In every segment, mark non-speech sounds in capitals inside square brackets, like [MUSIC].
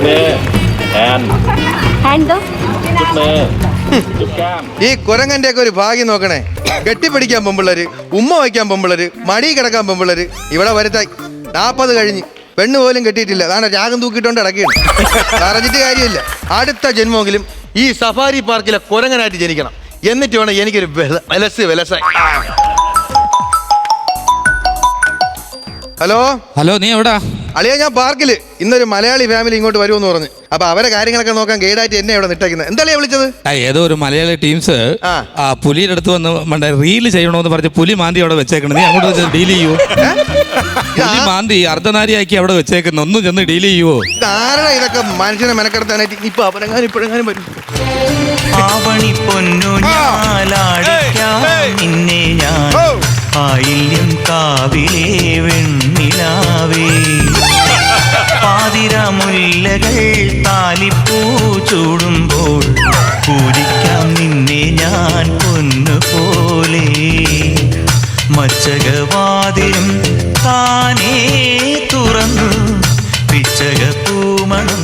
มือแอน ഹാൻഡോจุ๊บมือจุ๊บแก้ม ഈ കുരങ്ങന്റെ ഒക്കെ ഒരു ഭാഗ്യം നോക്കണേ കെട്ടിപ്പിടിക്കാൻ പെമ്പിള്ളര് ഉമ്മ വയ്ക്കാൻ പെമ്പിള്ളര് മടി കിടക്കാൻ പെമ്പിള്ളര് ഇവിടെ വരുത്തായി നാപ്പത് കഴിഞ്ഞ് പെണ്ണ് പോലും കെട്ടിയിട്ടില്ല അതാണ് രാഗം തൂക്കിയിട്ടോണ്ട് ഇടക്കുകയാണ് പറഞ്ഞിട്ട് കാര്യമില്ല അടുത്ത ജന്മമെങ്കിലും ഈ സഫാരി പാർക്കിലെ കുരങ്ങനായിട്ട് ജനിക്കണം എന്നിട്ട് വേണം എനിക്കൊരു വെല- വെലസ് വെലസായി ഹലോ ഹലോ നീ എവിടാ അളിയ ഞാൻ പാർക്കിൽ ഇന്നൊരു മലയാളി ഫാമിലി ഇങ്ങോട്ട് വരുമെന്ന് പറഞ്ഞു. അപ്പൊ അവരെ കാര്യങ്ങളൊക്കെ നോക്കാൻ ഗൈഡായിട്ട് എന്നെ ഇവിടെ നിട്ടേക്കുന്നത്. എന്താ വിളിച്ചത്? ആ, ഏതോ ഒരു മലയാളി ടീംസ് ആ. ആ പുലിയുടെ അടുത്ത് വന്ന് മണ്ടേ റീൽ ചെയ്യണമെന്ന് പറഞ്ഞ് പുലി മാന്തി അവിടെ വെച്ചേക്കണം. നീ അങ്ങോട്ട് ഡീൽ ചെയ്യൂ. പുലി മാന്തി അർദ്ധനാരിയാക്കി അവിടെ വെച്ചേക്കുന്ന ഒന്നും ചെന്ന് ഡീൽ ചെയ്യുവോ? ധാരണ ഇതൊക്കെ മനുഷ്യനെ മെനക്കെടുത്താനായിട്ട്? ഇപ്പൊ അവരെങ്ങാനും ഇപ്പോഴെങ്ങാനും വരും. ആവണി പൊന്നു ഞാലാടിക്കാം നിന്നെ ഞാൻ. ആയില്യം കാവിലെ വെണ്ണിലാവേ. പാതിരാമുല്ലകൾ താലിപ്പൂ ചൂടുമ്പോൾ പൂരിക്കാം നിന്നെ ഞാൻ പൊന്നുപോലെ. മച്ചകവാതിലും താനേ തുറന്നു പിച്ചക പൂമണം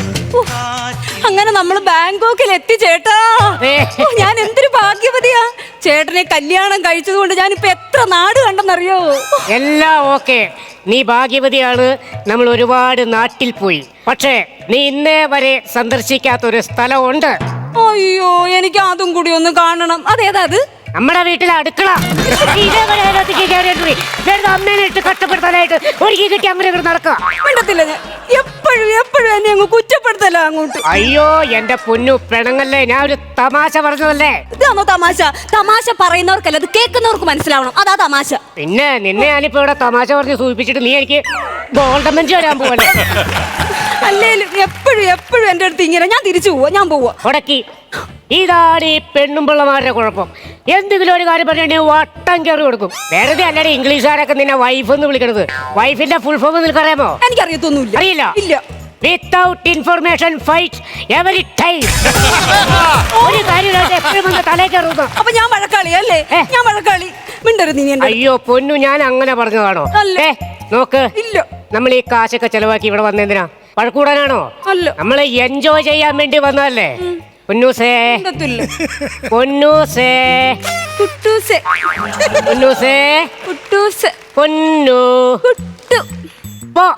അങ്ങനെ നമ്മൾ ബാങ്കോക്കിൽ എത്തിച്ചേട്ടാ ഞാൻ എന്തൊരു ഭാഗ്യവതിയാ. ചേട്ടനെ കല്യാണം കഴിച്ചതുകൊണ്ട് ഞാനിപ്പോ എത്ര നാട് കണ്ടെന്നറിയോ? എല്ലാം ഓക്കെ. നീ ഭാഗ്യവതിയാണ്. നമ്മൾ ഒരുപാട് നാട്ടിൽ പോയി. പക്ഷേ നീ ഇന്നേ വരെ സന്ദർശിക്കാത്ത ഒരു സ്ഥലമുണ്ട്. അയ്യോ എനിക്ക് അതും കൂടി ഒന്ന് കാണണം. അതേതാ അത്? നമ്മുടെ വീട്ടിൽ അടുക്കള. ഇതേവരെ അതിനകത്തേക്ക് കയറിയിട്ടില്ലേ? വെറുതെ അമ്മേനെ ഇട്ട് കഷ്ടപ്പെടുത്താനായിട്ട് ഒരുക്കി കിട്ടി അങ്ങനെ ഇവിടെ നടക്കുക. മിണ്ടത്തില്ല ഞാൻ. എപ്പോഴും എപ്പോഴും എന്നെ അങ്ങ് കുറ്റപ്പെടുത്തല്ല അങ്ങോട്ട്. അയ്യോ എന്റെ പൊന്നു പെണങ്ങല്ലേ? ഞാൻ ഒരു തമാശ പറഞ്ഞതല്ലേ? ഇതാണോ തമാശ? തമാശ പറയുന്നവർക്കല്ല? അത് കേൾക്കുന്നവർക്ക് മനസ്സിലാവണം. അതാ തമാശ. പിന്നെ നിന്നെ ഞാനിപ്പോ ഇവിടെ തമാശ പറഞ്ഞ് സൂചിപ്പിച്ചിട്ട് നീ എനിക്ക് ഗോൾഡൻ ബെഞ്ച് വരാൻ പോവല്ലേ? അല്ലേലും എപ്പോഴും എപ്പോഴും എന്റെ അടുത്ത് ഇങ്ങനെ. ഞാൻ തിരിച്ചു പോവാ ഞാൻ പോവാ. ഉടക്കി ഇതാണ് ഈ പെണ്ണും പിള്ളമാരുടെ കുഴപ്പം. എന്തെങ്കിലും ഒരു കാര്യം പറഞ്ഞാൽ വട്ടം കയറി കൊടുക്കും. വെറുതെ അല്ലാതെ ഇംഗ്ലീഷുകാരൊക്കെ നിന്നെ വൈഫ് എന്ന് വിളിക്കണത്. വൈഫിന്റെ ഫുൾ ഫോം നിനക്കറിയാമോ? എനിക്കറിയത്തൊന്നുമില്ല. അറിയില്ല. ഇല്ല. Without information fight every time ഒരു കാര്യം തലേ കയറുന്നു അപ്പൊ ഞാൻ വഴക്കാളി അല്ലേ? ഞാൻ വഴക്കാളി. മിണ്ടരുത് നീ അയ്യോ പൊന്നു ഞാൻ അങ്ങനെ പറഞ്ഞതാണോ? അല്ല. ഏ നോക്ക്. ഇല്ല. നമ്മൾ ഈ കാശൊക്കെ ചെലവാക്കി ഇവിടെ വന്നെന്തിനാ പഴക്കൂടാനാണോ അല്ല. നമ്മളെ എൻജോയ് ചെയ്യാൻ വേണ്ടി വന്നതല്ലേ? പൊന്നൂസേ. പൊന്നൂസേ. കുട്ടൂസ്. പൊന്നൂസേ. കുട്ടൂസ്. പൊന്നു. കുട്ടു. പോ.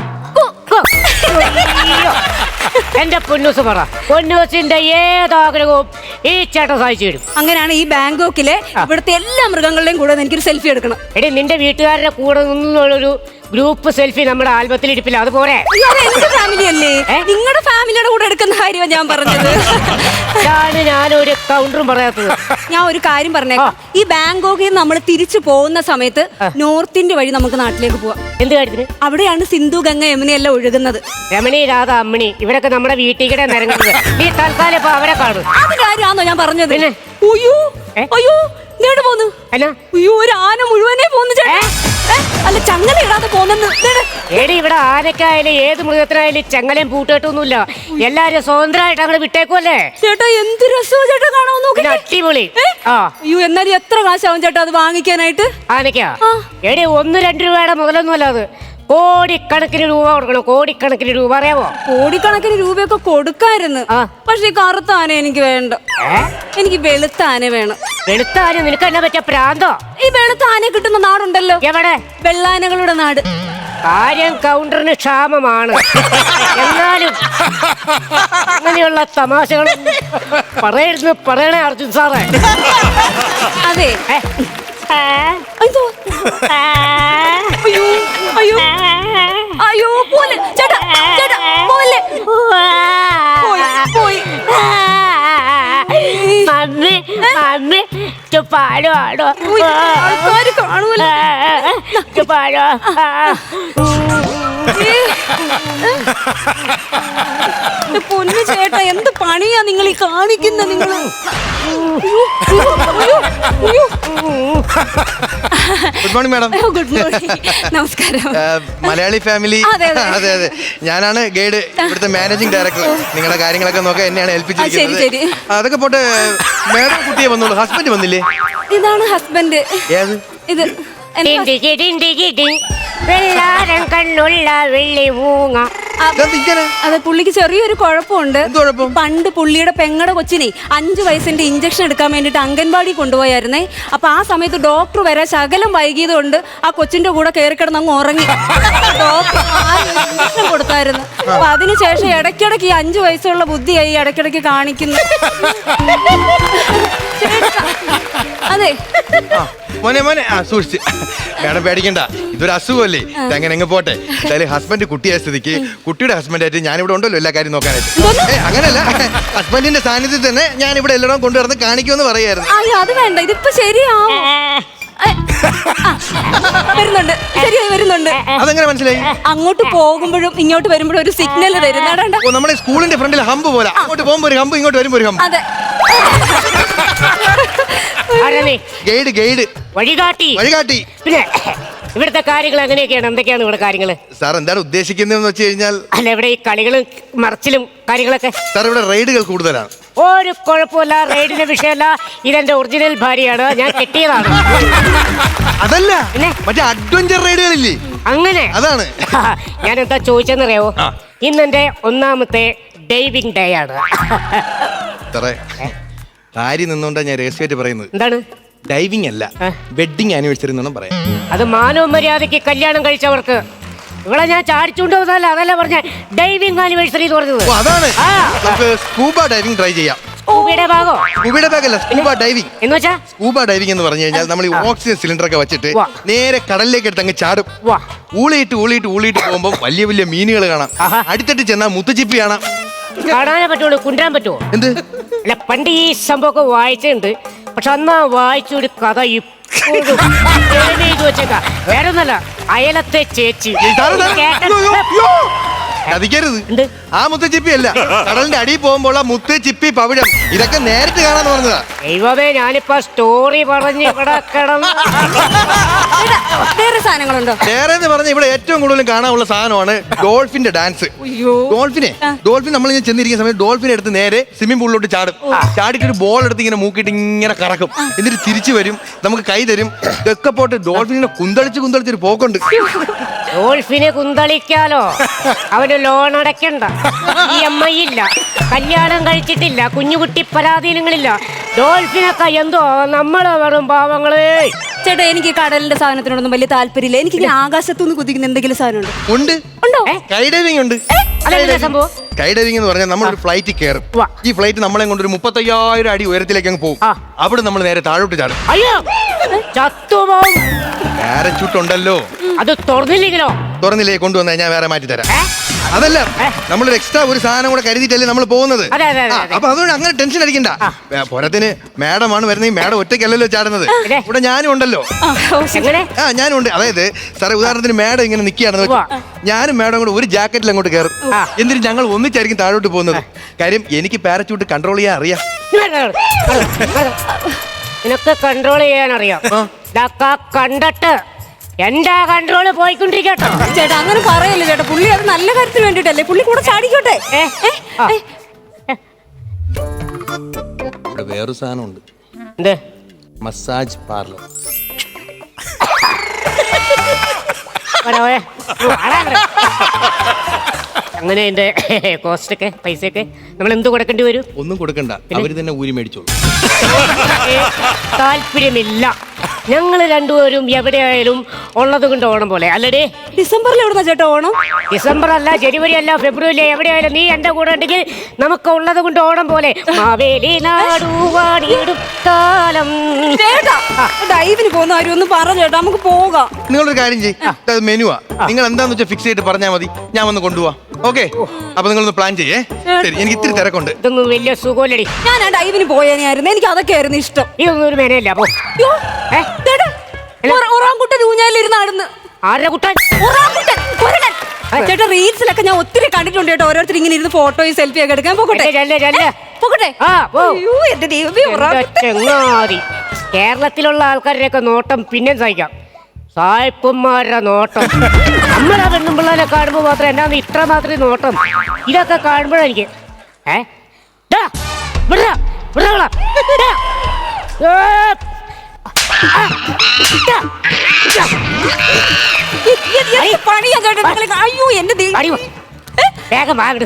എന്റെ പൊന്നൂസ് പറ. പൊന്നൂസിന്റെ ഏതാഗ്രഹവും ഈ ചേട്ടൻ സഹായിച്ചു തരും. അങ്ങനെയാണ് ഈ ബാങ്കോക്കിലെ ഇവിടുത്തെ എല്ലാ മൃഗങ്ങളുടെയും കൂടെ എനിക്കൊരു സെൽഫി എടുക്കണം. എടി നിന്റെ വീട്ടുകാരുടെ കൂടെ നിന്നുള്ളൊരു ഗ്രൂപ്പ് സെൽഫി നമ്മുടെ ആൽബത്തിൽ ഇരിപ്പില്ല. അത് എന്റെ ഫാമിലി അല്ലേ? നിങ്ങളുടെ ഫാമിലിയുടെ കൂടെ എടുക്കുന്ന കാര്യമാണ് ഞാൻ പറഞ്ഞത്. ഇതാണ് ഞാനൊരു കൗണ്ടറും പറയാത്തത്. ഞാൻ ഒരു കാര്യം പറഞ്ഞേക്കാം. ഈ ബാങ്കോക്കിൽ നമ്മൾ തിരിച്ചു പോകുന്ന സമയത്ത് നോർത്തിന്റെ വഴി നമുക്ക് നാട്ടിലേക്ക് പോവാം. എന്ത് കാര്യത്തിന്? അവിടെയാണ് സിന്ധു ഗംഗ യമുനയെല്ലാം ഒഴുകുന്നത്. രമണി രാധ അമ്മിണി ഇവരൊക്കെ നമ്മുടെ വീട്ടിൽ കൂടെ നിരങ്ങുന്നത്. നീ തൽക്കാലം ഇപ്പൊ അവരെ കാണും. അത് കാര്യമാണോ ഞാൻ പറഞ്ഞത്? പിന്നെ? അയ്യോ ഏ? അയ്യോ നേടെ പോന്നു? എന്നാ? അയ്യോ ഒരു ആന മുഴുവനെ പോന്നു ചേട്ടാ? അല്ല ചങ്ങല ഇടാതെ പോന്നെന്ന് നേടെ. എടി ഇവിടെ ആനക്കായാലും ഏത് മൃഗത്തിനായാലും ചങ്ങലയും പൂട്ടിട്ടൊന്നുമില്ല. എല്ലാരും സ്വതന്ത്രമായിട്ട് അങ്ങനെ വിട്ടേക്കുമല്ലേ ചേട്ടാ എന്ത് രസവും ചേട്ടാ കാണാൻ നോക്കി. അടിപൊളി. ആ. അയ്യോ എന്നാലും എത്ര കാശാവും ചേട്ടാ അത് വാങ്ങിക്കാനായിട്ട്? ആനക്കാ. എടി ഒന്ന് രണ്ട് രൂപയുടെ മുതലൊന്നുമല്ല അത്. കോടിക്കണക്കിന് രൂപ കൊടുക്കണം കോടിക്കണക്കിന് രൂപ അറിയാമോ കോടിക്കണക്കിന് രൂപയൊക്കെ കൊടുക്കായിരുന്നു. ആ. പക്ഷെ ഈ കറുത്ത ആന എനിക്ക് വേണ്ട. എനിക്ക് വെളുത്ത ആന വേണം. വെളുത്ത ആന നിനക്ക് എന്നെ പറ്റിയ പ്രാന്തോ? ഈ വെളുത്ത ആന കിട്ടുന്ന നാടുണ്ടല്ലോ. എവിടെ? വെള്ളാനകളുടെ നാട്. കാര്യം കൗണ്ടറിന് ക്ഷാമമാണ്. എന്നാലും അങ്ങനെയുള്ള തമാശകൾ പറയരുത് പറയണേ അർജുൻ സാറേ. അതെ. പാടുവാടോ ഉയ്, ആൾക്കാര് കാണുമല്ലോ. ചു പാടോ പൊന്നു ചേട്ടാ എന്ത് പണിയാ നിങ്ങൾ ഈ കാണിക്കുന്ന നിങ്ങൾ? Good morning madam good morning നമസ്കാരം. [LAUGHS] മലയാളി ഫാമിലി [LAUGHS] അതെ, അതെ. ഞാനാണ് ഗൈഡ് ഇവിടുത്തെ മാനേജിംഗ് ഡയറക്ടർ നിങ്ങളുടെ കാര്യങ്ങളൊക്കെ നോക്കാൻ എന്നെയാണ് ഏൽപ്പിച്ചിരിക്കുന്നത്. ശരി, ശരി. അതൊക്കെ പോട്ടെ മാഡം കുട്ടിയെ വന്നോളൂ. ഹസ്ബൻഡ് വന്നില്ലേ? ഇതാണ് ഹസ്ബൻഡ് ഏത്? ഇത് വെള്ളാരം കണ്ണുള്ള വെള്ളി ഇങ്ങനെ അതെ. പുള്ളിക്ക് ചെറിയൊരു കുഴപ്പമുണ്ട്. പണ്ട് പുള്ളിയുടെ പെങ്ങടെ കൊച്ചിനെ അഞ്ചു വയസ്സിന്റെ ഇഞ്ചക്ഷൻ എടുക്കാൻ വേണ്ടിട്ട് അംഗൻവാടി കൊണ്ടുപോയായിരുന്നേ. അപ്പൊ ആ സമയത്ത് ഡോക്ടർ വരെ ശകലം വൈകിയത് കൊണ്ട് ആ കൊച്ചിന്റെ കൂടെ കയറി കിടന്ന് അങ്ങ് ഉറങ്ങി. ഡോക്ടർ ഇഞ്ചക്ഷൻ കൊടുത്തായിരുന്നു. അപ്പൊ അതിനുശേഷം ഇടയ്ക്കിടയ്ക്ക് ഈ അഞ്ചു വയസ്സുള്ള ബുദ്ധിയായി ഇടയ്ക്കിടയ്ക്ക് കാണിക്കുന്നു. അതെ. ആ, മോനെ മോനെ. ആ സൂക്ഷിച്ച്. മേഡം പേടിക്കണ്ട. ഇതൊരു അസുഖമല്ലേ? ഇതങ്ങനെ അങ്ങ് പോട്ടെ. എന്തായാലും ഹസ്ബൻഡ് കുട്ടിയായ സ്ഥിതിക്ക് കുട്ടിയുടെ ഹസ്ബൻഡായിട്ട് ഞാനിവിടെ ഉണ്ടല്ലോ എല്ലാ കാര്യം നോക്കാനായിട്ട്. ഏ അങ്ങനല്ല. ഹസ്ബൻഡിന്റെ സാന്നിധ്യത്തിൽ തന്നെ ഞാൻ ഇവിടെ എല്ലാവരും കൊണ്ടുവരുന്ന കാണിക്കുമെന്ന് പറയായിരുന്നു അയ്യോ അത് വേണ്ട. ഇതിപ്പോ ശരിയാവും. ഏ, ആ, വരുന്നുണ്ട്. ശരിയായി വരുന്നുണ്ട്. അതെങ്ങനെ മനസ്സിലായി? അങ്ങോട്ട് പോകുമ്പോഴും ഇങ്ങോട്ട് വരുമ്പോഴും ഒരു സിഗ്നൽ തരുന്നേണ്ട ഓ നമ്മുടെ സ്കൂളിന്റെ ഫ്രണ്ടിൽ ഹമ്പ് പോലെ. അങ്ങോട്ട് പോകുമ്പോ ഒരു ഹമ്പ് ഇങ്ങോട്ട് വരുമ്പോ ഒരു ഹമ്പ്. അതെ. ആരാ നീ ഗൈഡ് ഗൈഡ്. വഴികാട്ടി. വഴികാട്ടി. പിന്നെ ഇവിടുത്തെ കാര്യങ്ങൾ എങ്ങനെയൊക്കെയാണ്? എന്തൊക്കെയാണ് ഇവിടെ കാര്യങ്ങൾ സാർ എന്താണ് ഉദ്ദേശിക്കുന്നതെന്ന് വെച്ച് കഴിഞ്ഞാൽ അല്ല ഇവിടെ ഈ കളികളും മറച്ചിലും കാര്യങ്ങളൊക്കെ. സാർ ഇവിടെ റൈഡുകൾ കൂടുതലാണ്. ഒരു കുഴപ്പമില്ല റൈഡിന്റെ വിഷയമല്ല. ഇതെന്റെ ഒറിജിനൽ ഭാര്യയാണ്. ഞാൻ കെട്ടിയതാണ്. അതല്ല. പിന്നെ? മറ്റേ അഡ്വഞ്ചർ റൈഡുകളില്ലേ? അങ്ങനെ. അതാണ്. [LAUGHS] ഞാൻ എന്താ ചോദിച്ചെന്നറിയാവോ ഇന്നെന്റെ ഒന്നാമത്തെ ഡൈവിംഗ് ഡേ ആണ്. [LAUGHS] സാറേ കാര്യം നിന്നുകൊണ്ടാ ഞാൻ രഹസ്യമായിട്ട് പറയുന്നത്. എന്താണ്? ഡൈവിംഗ് അല്ല? വെഡിങ് ആനിവേഴ്സറി എന്നാണ് പറയാം. അത് മാനവ മര്യാദയ്ക്ക് കല്യാണം കഴിച്ചവർക്ക്. ഇവിടെ ഞാൻ ചാടിച്ചുകൊണ്ട് പോകുന്നതല്ല അതല്ല പറഞ്ഞ? ഡൈവിംഗ് ആനിവേഴ്സറി എന്ന് പറഞ്ഞത്. അതാണ്. നമുക്ക് സ്കൂബ ഡൈവിംഗ് ട്രൈ ചെയ്യാം. സ്കൂബിയുടെ ഭാഗോ? സ്കൂബയുടെ സ്കൂബ ഡൈവിംഗ് എന്ന് വെച്ചാ? സ്കൂബ ഡൈവിംഗ് എന്ന് പറഞ്ഞു കഴിഞ്ഞാൽ നമ്മൾ ഈ ഓക്സിജൻ സിലിണ്ടർ ഒക്കെ വെച്ചിട്ട് നേരെ കടലിലേക്ക് എടുത്ത് അങ്ങ് ചാടും. ഊളിയിട്ട് ഊളിയിട്ട് ഊളിയിട്ട് പോകുമ്പോൾ വലിയ വലിയ മീനുകൾ കാണാം. അടുത്തിട്ട് ചെന്നാൽ മുത്തുച്ചിപ്പി കാണാം കാണാനേ പറ്റുള്ളൂ കുണ്ടാൻ പറ്റുമോ? എന്ത്? അല്ല പണ്ട് ഈ സംഭവമൊക്കെ വായിച്ചിട്ടുണ്ട്. പക്ഷെ അന്നാ ആ വായിച്ച ഒരു കഥ ഇപ്പോഴും വെച്ചേക്കാം. വേറെ ഒന്നല്ല അയലത്തെ ചേച്ചി. കേട്ട-. ചതിക്കരുത്. എന്ത്? ആ മുത്തച്ചിപ്പി അല്ല. കടലിന്റെ അടിയിൽ പോകുമ്പോൾ ആ മുത്ത് ചിപ്പി പവിഴം. ഇതൊക്കെ നേരത്തെ കാണാന്ന് പറഞ്ഞതാ ദൈവമേ ഞാനിപ്പോ സ്റ്റോറി പറഞ്ഞ് ഇവിടെ കിടന്ന്. ചേട്ടാ, വേറെ സാധനങ്ങളുണ്ടോ? വേറെ എന്ന് പറഞ്ഞ ഇവിടെ ഏറ്റവും കൂടുതൽ കാണാനുള്ള സാധനമാണ് ഡോൾഫിന്റെ ഡാൻസ്. അയ്യോ. ഡോൾഫിനെ ഡോൾഫിൻ നമ്മൾ ഇങ്ങനെ ചെന്നിരിക്കുന്ന സമയത്ത് ഡോൾഫിനെ എടുത്ത് നേരെ സ്വിമ്മിംഗ് പൂളിലോട്ട് ചാടും. ചാടിയിട്ട് ഒരു ബോൾ എടുത്ത് ഇങ്ങനെ മൂക്കിയിട്ട് ഇങ്ങനെ കറക്കും. എന്നിട്ട് തിരിച്ചു വരും. നമുക്ക് കൈ തരും. ഇതൊക്കെ പോട്ട് ഡോൾഫിനെ കുന്തളിച്ച് കുന്തളിച്ചൊരു പോക്കുണ്ട്. ഡോൾഫിനെ കുന്തളിക്കാലോ? അവന് ലോൺ അടയ്ക്കണ്ട. ഇ എം ഐ ഇല്ല. കല്യാണം കഴിച്ചിട്ടില്ല. കുഞ്ഞുകുട്ടി പരാധീനങ്ങളില്ല ഡോൾഫിനൊക്കെ എന്തോ നമ്മൾ വെറും പാവങ്ങളേ. ചേട്ടാ എനിക്ക് കടലിന്റെ സാധനത്തിനോടൊന്നും വലിയ താല്പര്യമില്ല. എനിക്ക് ഇങ്ങനെ ആകാശത്തുനിന്ന് കുതിക്കുന്ന എന്തെങ്കിലും സാധനമുണ്ടോ? ഉണ്ട്. ഉണ്ടോ? ഡൈവിംഗ് ഉണ്ട്. അതെന്താ സംഭവം? ഡൈവിംഗ് എന്ന് പറഞ്ഞാൽ നമ്മൾ ഒരു ഫ്ലൈറ്റ് കയറും. ഈ ഫ്ലൈറ്റ് നമ്മളെ കൊണ്ട് ഒരു മുപ്പത്തയ്യായിരം അടി ഉയരത്തിലേക്ക് അങ്ങ് പോകും. അവിടെ നമ്മൾ നേരെ താഴോട്ട് ചാടും. അയ്യോ! ചത്തുപോകും. പാരച്യൂട്ട് ഉണ്ടല്ലോ അത് തുറന്നില്ലെങ്കിലോ? തുറന്നില്ലേ കൊണ്ടുവന്നാ ഞാൻ വേറെ മാറ്റി തരാം. അതല്ല നമ്മൾ നമ്മളൊരു എക്സ്ട്രാ ഒരു സാധനം കൂടെ കരുതിയിട്ടല്ലേ നമ്മൾ പോകുന്നത്? അതെ, അതെ, അതെ, ആ, അതെ. അപ്പൊ അതുകൊണ്ട് അങ്ങനെ ടെൻഷൻ അടിക്കണ്ട. ഏ, പോരാത്തിന് ആണ് വരുന്നത് ഈ മാഡം ഒറ്റയ്ക്കല്ലല്ലോ ചാടുന്നത്. ഇവിടെ ഞാനും ഉണ്ടല്ലോ. ആ, എങ്ങനെ? ആ ഞാനും ഉണ്ട്. അതായത് സാറേ ഉദാഹരണത്തിന് മാഡം ഇങ്ങനെ നിൽക്കുകയാണെന്ന് വെച്ചോ. ഞാനും മാഡം കൂടെ ഒരു ജാക്കറ്റിൽ അങ്ങോട്ട് കയറും. ആ. എന്നിട്ട് ഞങ്ങൾ ഒന്നിച്ചായിരിക്കും താഴോട്ട് പോകുന്നത്. കാര്യം എനിക്ക് പാരച്യൂട്ട് കൺട്രോൾ ചെയ്യാൻ അറിയാം. നിനക്ക് കൺട്രോൾ ചെയ്യാൻ അറിയാം ഇതൊക്കെ കണ്ടിട്ട് എന്റെ കൺട്രോൾ പോയിക്കൊണ്ടിരിക്കട്ടോ. ചേട്ടാ അങ്ങനെ പറയല്ലേ ചേട്ടാ പുള്ളി അത് നല്ല കാര്യത്തിന് വേണ്ടിട്ടല്ലേ പുള്ളി കൂടെ ചാടിക്കോട്ടെ? ഇവിടെ വേറൊരു സാധനമുണ്ട്. എന്ത്? Massage parlour. വരാവേ. അങ്ങനെ എന്റെ കോസ്റ്റ് ഒക്കെ പൈസ ഒക്കെ നമ്മൾ എന്ത് കൊടുക്കേണ്ടി വരും? ഒന്നും കൊടുക്കണ്ട. അവർ തന്നെ ഊരി മേടിച്ചോളൂ. താല്പര്യമില്ല. ഞങ്ങൾ രണ്ടുപേരും എവിടെയായാലും ഉള്ളത് കൊണ്ട് ഓണം പോലെ. അല്ലടേ. ഡിസംബറിൽ എവിടുന്ന ചേട്ടാ ഓണം? ഡിസംബർ അല്ല ജനുവരി അല്ല ഫെബ്രുവരി എവിടെയായാലും നീ എന്റെ കൂടെ ഉണ്ടെങ്കിൽ നമുക്ക് ഉള്ളത് കൊണ്ട് ഓണം പോലെ. മാവേലി നാടുവാടിയിടും കാലം ചേട്ടാ ഡൈവിന് പോകുന്ന ആരും ഒന്ന് പറ ചേട്ടാ നമുക്ക് പോകാം. നിങ്ങളൊരു കാര്യം ചെയ്യും. മെനുവാ. നിങ്ങൾ എന്താന്ന് വെച്ചാൽ ഫിക്സ് ചെയ്തിട്ട് പറഞ്ഞാൽ മതി. ഞാൻ വന്ന് കൊണ്ടുപോവാ. ഓക്കെ. അപ്പൊ നിങ്ങളൊന്ന് പ്ലാൻ ചെയ്യേ. ശരി എനിക്ക് ഇത്തിരി തിരക്കുണ്ട്. ഇതൊന്നും വലിയ സുഖമല്ലടി. ഞാൻ ആ ഡൈവിന് പോയതിനായിരുന്നു എനിക്ക് അതൊക്കെ ആയിരുന്നു ഇഷ്ടം. ഇതൊന്നും ഒരു മേനയല്ല അപ്പോ. യ്യോ, ഏ? ചേട്ടാ ഒറ- ഒറാങ്കുട്ടൻ ഊഞ്ഞാലിരുന്ന് ആടുന്നു. ആരുടെ കുട്ടൻ? ഒറാങ്കുട്ടൻ, കുരങ്ങൻ. ചേട്ടാ റീൽസിലൊക്കെ ഞാൻ ഒത്തിരി കണ്ടിട്ടുണ്ട് കേട്ടോ. ഓരോരുത്തർ ഇങ്ങനെ ഇരുന്ന് ഫോട്ടോയും സെൽഫി ഒക്കെ എടുക്കാൻ. പോകട്ടെ. പോകട്ടെ? ആ, പോ. അയ്യോ എന്റെ ദൈവമേ എന്റെ ഒറാങ്കുട്ടൻ. ചെങ്ങാതി. കേരളത്തിലുള്ള ആൾക്കാരുടെയൊക്കെ നോട്ടം പിന്നെ സഹിക്കാം. സായിപ്പന്മാരുടെ നോട്ടം. നമ്മളെ പെണ്ണും പിള്ളേരെ കാണുമ്പോൾ മാത്രം എന്നാന്ന് ഇത്ര മാത്രം നോട്ടം. ഇതൊക്കെ കാണുമ്പോഴെനിക്ക് ഏ? പണിയാ ചേട്ടാ അയ്യോ എന്റെ ദൈവം? വേഗം വാങ്ങട്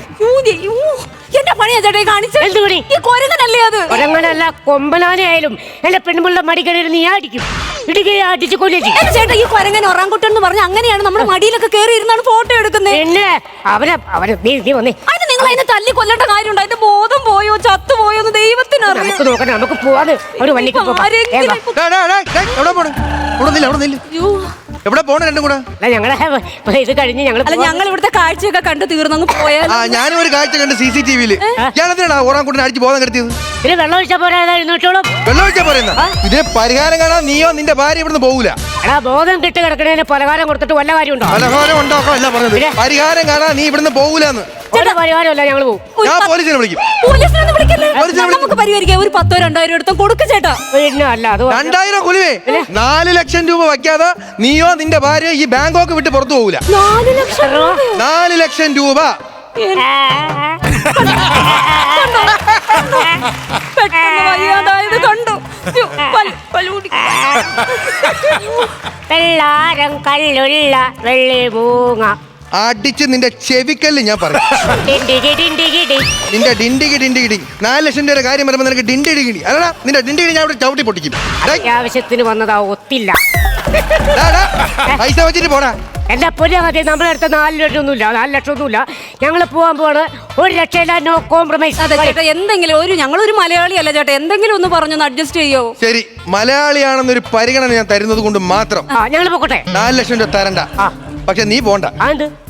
എന്റെ പണിയാ ചേട്ടാ ഈ കാണിച്ചത്. എന്ത് പണി? ഈ കൊരങ്ങനല്ലേ അത്? ഒരങ്ങനല്ല കൊമ്പനാനായാലും എന്റെ പെണ്ണുമുള്ള മടിക്കണിൽ നീ അടിക്കും ഇടുകയെ അടിച്ച് കൊല്ലും എന്റെ ചേട്ടാ ഈ കൊരങ്ങൻ ഒറാങ്കുട്ടൻ എന്ന് പറഞ്ഞ അങ്ങനെയാണ് നമ്മുടെ മടിയിലൊക്കെ കയറി ഇരുന്നാണ് ഫോട്ടോ എടുക്കുന്നത് പിന്നെ അവനെ അവനെ നീ നീ വന്നേ. അതിന് നിങ്ങൾ അതിനെ തല്ലി കൊല്ലേണ്ട കാര്യമുണ്ട്? അതിന്റെ ബോധം പോയോ? ചത്തു പോയോ എന്ന് ദൈവത്തിനറിയാം നമുക്ക് നോക്കണേ നമുക്ക് പോവാതെ ഒരു വണ്ടിക്ക് പോവാം. ആരെങ്കിലും. ഇപ്പൊ- ഡാ, ഡാ, ഡാ, ഡാ, എവിടെ പോണ്? അവിടെ നില്ല അവിടെ നില്ല? യ്യോ. എവിടെ പോണ രണ്ടും കൂടെ? അല്ല ഞങ്ങളെ ഇത് കഴിഞ്ഞ് ഞങ്ങൾ അല്ല ഞങ്ങൾ ഇവിടുത്തെ കാഴ്ചയൊക്കെ കണ്ടു തീർന്നങ്ങ് പോയാൽ ആ ഞാനും ഒരു കാഴ്ച കണ്ട് സി സി ടി വിയിൽ ഞാനെന്തിനാ ഓറാൻകുട്ടിനെ അടിച്ച് ബോധം കെടുത്തിയത്? പിന്നെ വെള്ളം ഒഴിച്ചാ പോരാ ഇരുന്നൂറ്റോളം വെള്ളം ഒഴിച്ചാ പറയുന്ന ഇതിന് പരിഹാരം കാണാൻ നീയോ നിന്റെ ഭാര്യ ഇവിടുന്ന് പോകൂല എടാ ബോധം കിട്ട് കിടക്കണേന് പലഹാരം കൊടുത്തിട്ട് വല്ല കാര്യമുണ്ടോ? പലഹാരം ഉണ്ടാക്കാം അല്ല പറഞ്ഞത്. പരിഹാരം കാണാൻ നീ ഇവിടുന്ന് പോകൂലെന്ന് ഒരു പരിഹാരമല്ല ഞങ്ങൾ പോകും ഒരു ഞാൻ പത്ത്- പോലീസിനെ വിളിക്കും. പോലീസിനെ ഒന്നും വിളിക്കല്ലേ? പോലീസിനെ വിളി- നമുക്ക് പരിഹരിക്കാം. ഒരു പത്തോ രണ്ടായിരം എടുത്തും? കൊടുക്ക ചേട്ടാ. പിന്നെ അല്ല അത് പറഞ്ഞ- രണ്ടായിരം കൊലുവേ. നാല് ലക്ഷം രൂപ വയ്ക്കാതെ നീയോ നിന്റെ ഭാര്യ ഈ ബാങ്കോക്ക് വിട്ട് പുറത്തു പോകൂല. നാല് ലക്ഷം രൂപയോ? നാല് ലക്ഷം രൂപ. പെട്ടെന്ന് വയ്യാതായത് കണ്ടു? യ്യോ, പൽ- പല്ല് കുടിക്കും. വെള്ളാരം കല്ലുള്ള വെള്ളി മൂങ്ങ അടിച്ച് നിന്റെ ചെവിക്കല്ല് ഞാൻ പറയും. നിന്റെ ഡിണ്ടിഗി ഡിണ്ടിഗിടി. നാല് ലക്ഷം രൂപയുടെ കാര്യം പറയുമ്പോൾ നിനക്ക് ഡിണ്ടിടികിടി അല്ലടാ നിന്റെ ഡിണ്ടിഗിടി ഞാൻ അവിടെ ചവിട്ടി പൊട്ടിക്കും. ഡേയ്, അത്യാവശ്യത്തിന് വന്നതാ ഒത്തില്ല. ഡാ, ഡാ, പൈസ വെച്ചിട്ട് പോടാ. എന്റെ പൊന്നു മതി നമ്മുടെ അടുത്ത് നാല് ലക്ഷം ഒന്നും ഇല്ല നാല് ലക്ഷം ഒന്നുമില്ല. ഞങ്ങൾ പോകാൻ പോവാണ്. ഒരു ലക്ഷമില്ല നോ കോംപ്രമൈസ് ചേട്ടാ എന്തെങ്കിലും ഒരു ഞങ്ങളൊരു മലയാളി അല്ല ചേട്ടാ എന്തെങ്കിലും ഒന്ന് പറഞ്ഞു അഡ്ജസ്റ്റ് ചെയ്യോ? ശരി മലയാളിയാണെന്നൊരു പരിഗണന ഞാൻ തരുന്നത് കൊണ്ട് മാത്രം. ആ ഞങ്ങൾ പോകട്ടെ നാല് ലക്ഷം രൂപ തരണ്ട. ആ. പക്ഷെ നീ പോണ്ട.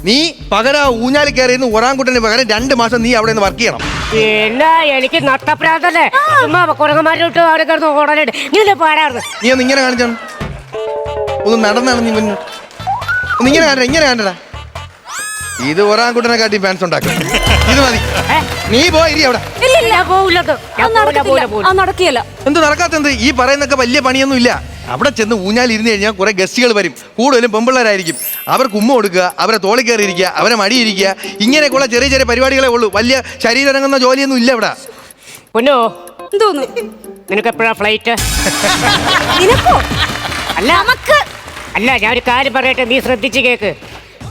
നീ പകര ആ ഊഞ്ഞാലി കയറിയിരുന്ന് ഒറാൻകുട്ടന് പകരം രണ്ട് മാസം നീ അവിടെ നിന്ന് വർക്ക് ചെയ്യണം. പിന്നെ എനിക്ക് നട്ടപ്രാന്തല്ലേ ചുമ്മാ കുരങ്ങന്മാരുടെ വിട്ട് അവിടെ കിടന്ന് പാടാറുണ്ട് നീ ഒന്ന് ഇങ്ങനെ കാണിച്ചാണ് ഒന്ന് നടന്നാണ് നീ മുന്നോട്ട് ഒന്ന് ഇങ്ങനെ കാണണ്ട ഇങ്ങനെ കാണണ്ടടാ ഇത് ഒരാൻകുട്ടനെ കാട്ടി ഫാൻസ് ഉണ്ടാക്കും. ഇത് മതി? നീ പോയി അവിടെ. ഇല്ല ഞാൻ പോവില്ല. നടക്കത്തില്ല. പോവില്ല പോവില്ല. അത് നടക്കില്ല എന്ത് നടക്കാത്തെന്ത് ഈ പറയുന്നൊക്കെ വലിയ പണിയൊന്നും ഇല്ല അവിടെ ചെന്ന് ഊഞ്ഞാൽ ഇരുന്ന് കഴിഞ്ഞാൽ കുറെ ഗസ്റ്റുകൾ വരും. കൂടുതലും പെമ്പിള്ളേരായിരിക്കും. അവർക്ക് ഉമ്മ കൊടുക്കുക അവരെ തോളി കയറിയിരിക്കുക അവരെ മടിയിരിക്കുക ഇങ്ങനെയൊക്കെയുള്ള ചെറിയ ചെറിയ പരിപാടികളെ ഉള്ളൂ. വലിയ ശരീരരങ്ങുന്ന ജോലിയൊന്നും ഇല്ല ഇവിടെ. പൊന്നോ? എന്തോന്നു? നിനക്ക് എപ്പോഴാ ഫ്ലൈറ്റ് [LAUGHS] നിനക്കോ? അല്ല. നമുക്ക്. അല്ല ഞാൻ ഒരു കാര്യം പറയട്ടെ നീ ശ്രദ്ധിച്ച് കേക്ക്.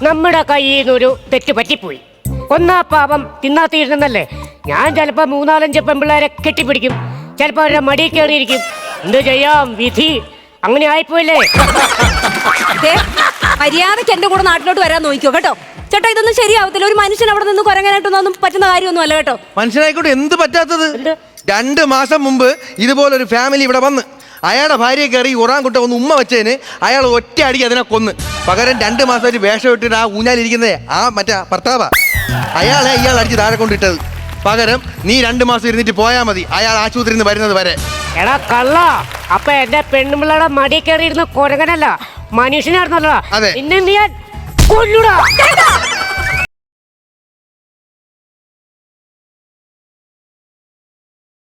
നമ്മുടെ കയ്യിൽ നിന്നൊരു തെറ്റ് പറ്റിപ്പോയി. ഒന്നാ പാപം തിന്നാത്തിരുന്നല്ലേ ഞാൻ ചിലപ്പോ മൂന്നാലഞ്ച് പെമ്പിള്ളേരെ കെട്ടിപ്പിടിക്കും. ചിലപ്പോ അവരുടെ മടി കയറിയിരിക്കും. എന്ത് ചെയ്യാം? വിധി. അങ്ങനെ ആയിപ്പോയില്ലേ ദേ, മര്യാദയ്ക്ക് എന്റെ കൂടെ നാട്ടിലോട്ട് വരാൻ നോക്കിയോ കേട്ടോ? ചേട്ടാ ഇതൊന്നും ശരിയാവത്തില്ല. ഒരു മനുഷ്യൻ അവിടെ നിന്ന് കുരങ്ങനായിട്ടൊന്നും പറ്റുന്ന കാര്യമൊന്നും അല്ല കേട്ടോ? മനുഷ്യനായിക്കോട്ടെ എന്ത് പറ്റാത്തത്? രണ്ട് മാസം മുമ്പ് ഇതുപോലൊരു ഫാമിലി ഇവിടെ വന്ന് അയാളുടെ ഭാര്യയെ കയറി ഉറാൻകുട്ട ഒന്ന് ഉമ്മ വെച്ചതിന് അയാൾ ഒറ്റ അടിക്ക് അതിനെ കൊന്ന്. പകരം രണ്ട് മാസം ഒരു വേഷം ഇട്ടിട്ട് ആ ഊഞ്ഞാലിരിക്കുന്നേ ആ മറ്റേ ഭർത്താവാ. അയാളെ ഇയാൾ അടിച്ച് താഴെ കൊണ്ടിട്ടത്. പകരം നീ രണ്ട് മാസം ഇരുന്നിട്ട് പോയാൽ മതി. അയാൾ ആശുപത്രിയിൽ നിന്ന് വരുന്നത് വരെ. എടാ കള്ള. അപ്പൊ എന്റെ പെണ്ണുമ്പിള്ളയുടെ മടി കയറിയിരുന്ന കൊരങ്ങനല്ല മനുഷ്യനായിരുന്നല്ലോ. അതെ. പിന്നെ നീ കൊല്ലുടാ.